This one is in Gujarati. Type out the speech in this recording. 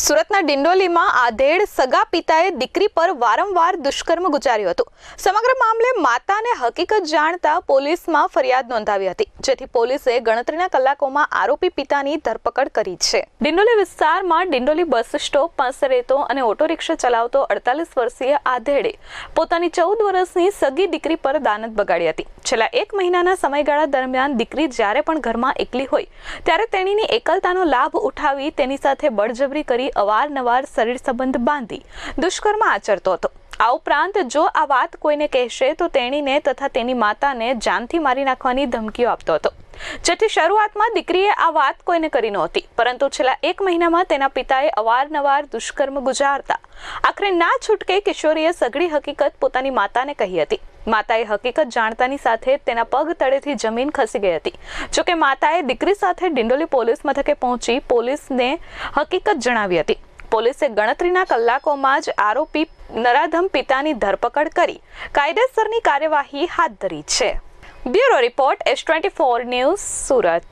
સુરતના ડિંડોલીમાં આધેડ સગા પિતાએ દીકરી પર વારંવાર દુષ્કર્મ ગુજાર્યું હતું. સમગ્ર મામલે માતાને હકીકત જાણતા પોલીસમાં ફરિયાદ નોંધાવી હતી, જેથી પોલીસે ગણતરીના કલાકોમાં આરોપી પિતાની ધરપકડ કરી છે. ડિંડોલી વિસ્તારમાં ડિંડોલી બસ સ્ટોપ પાસે રહેતો અને ઓટો રિક્ષા ચલાવતો અડતાલીસ વર્ષીય આધેડે પોતાની ચૌદ વર્ષની સગી દીકરી પર દાનત બગાડી હતી. છેલ્લા એક મહિનાના સમયગાળા દરમિયાન દીકરી જ્યારે પણ ઘરમાં એકલી હોય, ત્યારે તેણીની એકલતાનો લાભ ઉઠાવી તેની સાથે બળજબરી કરી અવારનવાર શરીર સંબંધ બાંધી દુષ્કર્મ આચરતો હતો. આ ઉપરાંત જો આ વાત કોઈને કહેશે, તો તેણીને તથા તેની માતાને જાનથી મારી નાખવાની ધમકીઓ આપતો હતો. જેથી શરૂઆતમાં દીકરીએ આ વાત કોઈને કરી નહોતી, પરંતુ છેલ્લા એક મહિનામાં તેના પિતાએ અવારનવાર દુષ્કર્મ ગુજારતા. આખરે ના છૂટકે કિશોરીએ સઘળી હકીકત પોતાની માતાને કહી હતી. માતાએ હકીકત જાણતાની સાથે તેના પગ તળેથી જમીન ખસી ગઈ હતી. જોકે માતાએ દીકરી સાથે ડિંડોલી પોલીસ મથકે પહોંચી પોલીસને હકીકત જણાવી હતી. પોલીસે ગણતરીના કલાકોમાં જ આરોપી નરાધમ પિતાની ધરપકડ કરી. કાયદેસરની કાર્યવાહી હાથ ધરી છે. Bureau report S twenty four news Surat.